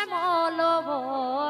শ্যামল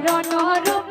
চরণ রূপ